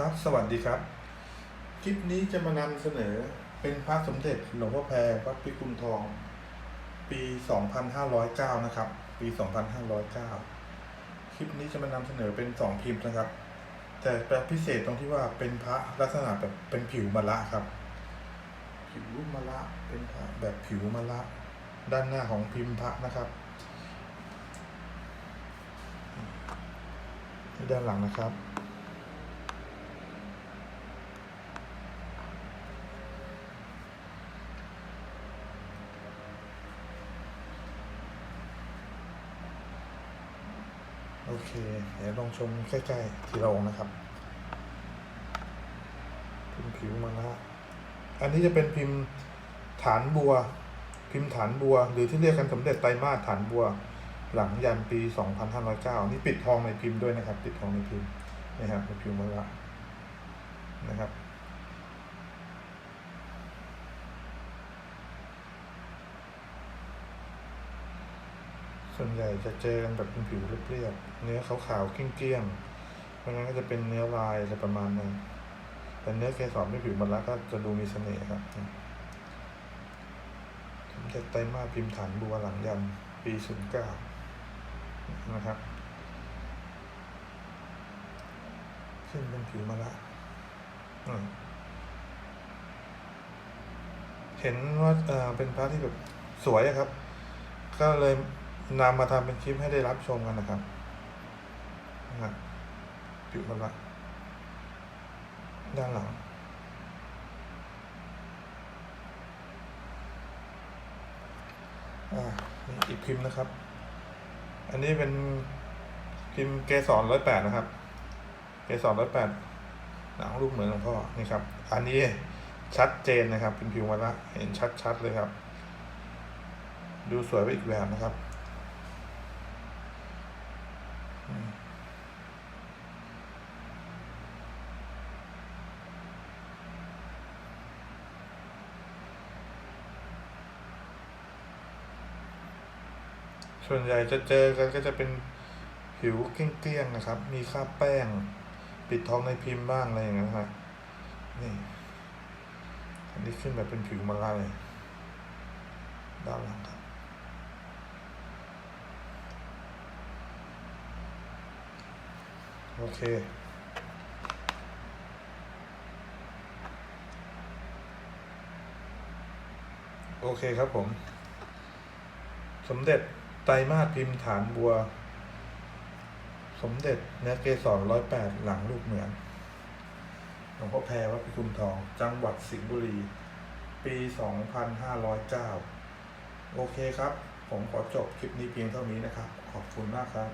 ครับ สวัสดีครับ คลิปนี้จะมานำเสนอเป็นพระสมเด็จหลวงพ่อแพรวัดพิกุลทอง ปี 2509 นะครับ ปี 2509 คลิปนี้จะมานำเสนอเป็นสองพิมพ์นะครับ แต่แปลพิเศษตรงที่ว่าเป็นพระลักษณะแบบเป็นผิวมะละครับ ผิวมะละเป็นพระแบบผิวมะละ ด้านหน้าของพิมพ์พระนะครับ ด้านหลังนะครับ เคเดี๋ยวลองชมใกล้ๆทีละองค์นะครับ พิมพ์ผิวมาละอันนี้จะเป็นพิมพ์ฐานบัว พิมพ์ฐานบัว หรือที่เรียกกันสมเด็จไตรมาสฐานบัว หลังยันปี 2509 นี่ปิดทองในพิมพ์ด้วยนะครับ ปิดทองในพิมพ์นะครับในพิมพ์มาละนะครับ ส่วนใหญ่จะเจอกันแบบเป็นผิวเรียบๆเนื้อขาวๆเกลี้ยงๆไม่งั้นก็จะเป็นเนื้อลายอะไรประมาณนั้นแต่เนื้อเกสรไม่ผิวมันละก็จะดูมีเสน่ห์ครับสมเด็จไตรมาพิมพ์ฐานบัวหลังยันปี09นย์เก้านะครับ ขึ้นเป็นผิวมาละเห็นว่าเออเป็นพระที่แบบสวยครับ ก็เลย นำมาทำเป็นคลิปให้ได้รับชมกันนะครับนะครับผิวมาละด้านหลังอ่าอีกพิมพ์นะครับ อันนี้เป็นพิมพ์เกสรร้อยแปดนะครับ เกสรร้อยแปดหนังรูปเหมือนหลวงพ่อ นี่ครับ อันนี้ชัดเจนนะครับเป็นผิวมาละเห็นชัดๆเลยครับ ดูสวยไปอีกแบบนะครับ ส่วนใหญ่จะเจอกันก็จะเป็นผิวเกลี้ยงๆนะครับ มีคราบแป้ง ปิดท้องในพิมพ์บ้างอะไรอย่างเงี้ยครับนี่อันนี้ขึ้นแบบเป็นผิวมาลาเลยด้านหลังครับโอเคโอเคครับผม สมเด็จ ไตรมาสพิมพ์ฐานบัว สมเด็จเนื้อเกสรร้อยแปดหลังลูกเหมือนหลวงพ่อแพรวัดพิกุลทอง จังหวัดสิงห์บุรี ปีสองพันห้าร้อยเก้าโอเคครับ ผมขอจบคลิปนี้เพียงเท่านี้นะครับ ขอบคุณมากครับ